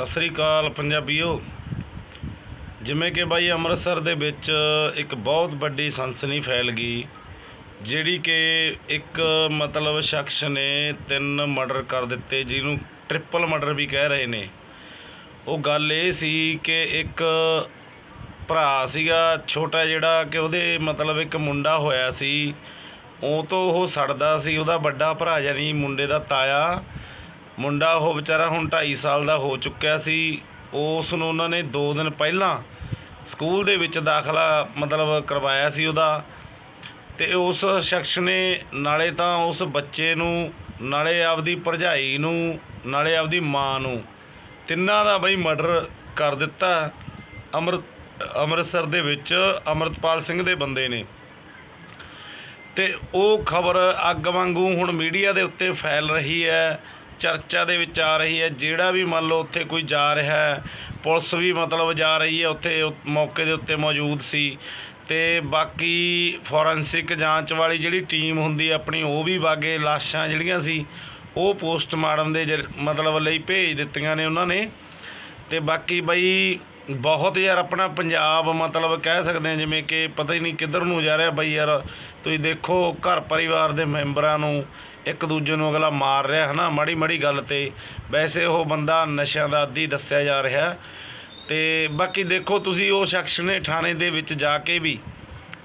ਸਤਿ ਸ੍ਰੀ ਅਕਾਲ ਪੰਜਾਬੀਓ। ਜਿਵੇਂ ਕਿ ਬਾਈ ਅੰਮ੍ਰਿਤਸਰ ਦੇ ਵਿੱਚ ਇੱਕ ਬਹੁਤ ਵੱਡੀ ਸਨਸਨੀ ਫੈਲ ਗਈ, ਜਿਹੜੀ ਕਿ ਇੱਕ ਮਤਲਬ ਸ਼ਖਸ ਨੇ ਤਿੰਨ ਮਰਡਰ ਕਰ ਦਿੱਤੇ, ਜਿਹਨੂੰ ਟ੍ਰਿਪਲ ਮਰਡਰ ਵੀ ਕਹਿ ਰਹੇ ਨੇ। ਉਹ ਗੱਲ ਇਹ ਸੀ ਕਿ ਇੱਕ ਭਰਾ ਸੀਗਾ, ਛੋਟਾ ਜਿਹੜਾ ਕਿ ਉਹਦੇ ਮਤਲਬ ਇੱਕ ਮੁੰਡਾ ਹੋਇਆ ਸੀ, ਉਹ ਤੋਂ ਉਹ ਸੜਦਾ ਸੀ, ਉਹਦਾ ਵੱਡਾ ਭਰਾ ਯਾਨੀ ਮੁੰਡੇ ਦਾ ਤਾਇਆ। ਮੁੰਡਾ ਉਹ ਵਿਚਾਰਾ ਹੁਣ 2.5 ਸਾਲ ਦਾ ਹੋ ਚੁੱਕਿਆ ਸੀ। ਉਸ ਨੂੰ ਉਹਨਾਂ ਨੇ 2 ਦਿਨ ਪਹਿਲਾਂ ਸਕੂਲ ਦੇ ਵਿੱਚ ਦਾਖਲਾ ਮਤਲਬ ਕਰਵਾਇਆ ਸੀ ਉਹਦਾ। ਤੇ ਉਸ ਸ਼ਖਸ ਨੇ ਨਾਲੇ ਤਾਂ ਉਸ ਬੱਚੇ ਨੂੰ, ਨਾਲੇ ਆਪਦੀ ਭਰਜਾਈ ਨੂੰ, ਨਾਲੇ ਆਪਦੀ ਮਾਂ ਨੂੰ ਤਿੰਨਾਂ ਦਾ ਬਈ ਮਰਡਰ ਕਰ ਦਿੱਤਾ। ਅੰਮ੍ਰਿਤ ਅੰਮ੍ਰਿਤਸਰ ਦੇ ਵਿੱਚ ਅੰਮ੍ਰਿਤਪਾਲ ਸਿੰਘ ਦੇ ਬੰਦੇ ਨੇ। ਤੇ ਉਹ ਖਬਰ ਅੱਗ ਵਾਂਗੂ ਹੁਣ ਮੀਡੀਆ ਦੇ ਉੱਤੇ ਫੈਲ ਰਹੀ ਹੈ। ਚਰਚਾ ਦੇ ਵਿੱਚ ਆ ਰਹੀ ਹੈ। ਜਿਹੜਾ ਵੀ ਮੰਨ ਲਓ ਉੱਥੇ ਕੋਈ ਜਾ ਰਿਹਾ ਹੈ, ਪੁਲਿਸ ਵੀ ਮਤਲਬ ਜਾ ਰਹੀ ਹੈ ਉੱਥੇ ਮੌਕੇ ਦੇ ਉੱਤੇ ਮੌਜੂਦ ਸੀ। ਤੇ ਬਾਕੀ ਫੋਰੈਂਸਿਕ ਜਾਂਚ ਵਾਲੀ ਜਿਹੜੀ ਟੀਮ ਹੁੰਦੀ ਆਪਣੀ, ਉਹ ਵੀ ਬਾਗੇ ਲਾਸ਼ਾਂ ਜਿਹੜੀਆਂ ਸੀ, ਉਹ ਪੋਸਟਮਾਰਟਮ ਦੇ ਜਰ- ਮਤਲਬ ਲਈ ਭੇਜ ਦਿੱਤੀਆਂ ਨੇ ਉਹਨਾਂ ਨੇ। ਤੇ ਬਾਕੀ ਬਈ ਬਹੁਤ ਯਾਰ ਆਪਣਾ ਪੰਜਾਬ ਮਤਲਬ ਕਹਿ ਸਕਦੇ ਆ ਜਿਵੇਂ ਕਿ ਪਤਾ ਹੀ ਨਹੀਂ ਕਿੱਧਰ ਨੂੰ ਜਾ ਰਿਹਾ ਬਈ ਯਾਰ, ਤੁਸੀਂ ਦੇਖੋ ਘਰ ਪਰਿਵਾਰ ਦੇ ਮੈਂਬਰਾਂ ਨੂੰ ਇੱਕ ਦੂਜੇ ਨੂੰ ਅਗਲਾ ਮਾਰ ਰਿਹਾ ਹੈ ਨਾ ਮਾੜੀ ਮਾੜੀ ਗੱਲ ਤੇ। ਵੈਸੇ ਉਹ ਬੰਦਾ ਨਸ਼ਿਆਂ ਦਾ ਆਦੀ ਦੱਸਿਆ ਜਾ ਰਿਹਾ। ਤੇ ਬਾਕੀ ਦੇਖੋ ਤੁਸੀਂ ਉਹ ਸ਼ਖਸ ਨੇ ਥਾਣੇ ਦੇ ਵਿੱਚ ਜਾ ਕੇ ਵੀ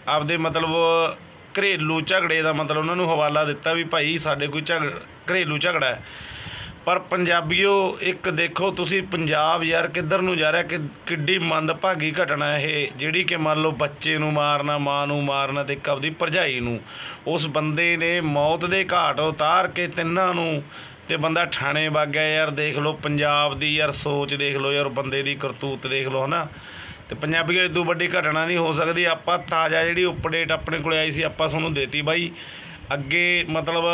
ਆਪਦੇ ਮਤਲਬ ਘਰੇਲੂ ਝਗੜੇ ਦਾ ਮਤਲਬ ਉਹਨਾਂ ਨੂੰ ਹਵਾਲਾ ਦਿੱਤਾ ਵੀ ਭਾਈ ਸਾਡੇ ਕੋਈ ਝਗੜ ਘਰੇਲੂ ਝਗੜਾ ਹੈ। ਪਰ ਪੰਜਾਬੀਓ, ਇੱਕ ਦੇਖੋ ਤੁਸੀਂ ਪੰਜਾਬ ਯਾਰ ਕਿੱਧਰ ਨੂੰ ਜਾ ਰਿਹਾ, ਕਿ ਕਿੱਡੀ ਮੰਦਭਾਗੀ ਘਟਨਾ ਇਹ, ਜਿਹੜੀ ਕਿ ਮੰਨ ਲਓ ਬੱਚੇ ਨੂੰ ਮਾਰਨਾ, ਮਾਂ ਨੂੰ ਮਾਰਨਾ ਤੇ ਇੱਕ ਆਪਦੀ ਭਰਜਾਈ ਨੂੰ। ਉਸ ਬੰਦੇ ਨੇ ਮੌਤ ਦੇ ਘਾਟ ਉਤਾਰ ਕੇ ਤਿੰਨਾਂ ਨੂੰ ਤੇ ਬੰਦਾ ਥਾਣੇ ਵਗ ਗਿਆ ਯਾਰ, ਦੇਖ ਲਓ ਪੰਜਾਬ ਦੀ ਯਾਰ ਸੋਚ ਦੇਖ ਲਓ ਯਾਰ, ਬੰਦੇ ਦੀ ਕਰਤੂਤ ਦੇਖ ਲਓ, ਹਨਾ। ਤੇ ਪੰਜਾਬੀਓ ਇਦੋਂ ਵੱਡੀ ਘਟਨਾ ਨਹੀਂ ਹੋ ਸਕਦੀ। ਆਪਾਂ ਤਾਜ਼ਾ ਜਿਹੜੀ ਅਪਡੇਟ ਆਪਣੇ ਕੋਲੇ ਆਈ ਸੀ, ਆਪਾਂ ਤੁਹਾਨੂੰ ਦੇਤੀ ਬਾਈ। ਅੱਗੇ ਮਤਲਬ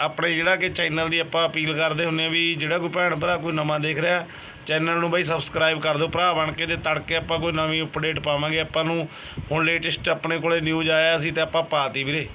ਆਪਣੇ ਜਿਹੜਾ ਕਿ ਚੈਨਲ ਦੀ ਆਪਾਂ ਅਪੀਲ ਕਰਦੇ ਹੁੰਨੇ ਆ ਵੀ ਜਿਹੜਾ ਕੋਈ ਭੈਣ ਭਰਾ ਕੋਈ ਨਵਾਂ ਦੇਖ ਰਿਹਾ, ਚੈਨਲ ਨੂੰ ਬਾਈ ਸਬਸਕ੍ਰਾਈਬ ਕਰ ਦਿਓ, ਭਰਾ ਬਣ ਕੇ ਤੇ ਤੜਕੇ ਆਪਾਂ ਕੋਈ ਨਵੀਂ ਅਪਡੇਟ ਪਾਵਾਂਗੇ, ਆਪਾਂ ਨੂੰ ਹੁਣ ਲੇਟੈਸਟ ਆਪਣੇ ਕੋਲੇ ਨਿਊਜ਼ ਆਇਆ ਸੀ ਤੇ ਆਪਾਂ ਪਾਤੀ ਵੀਰੇ।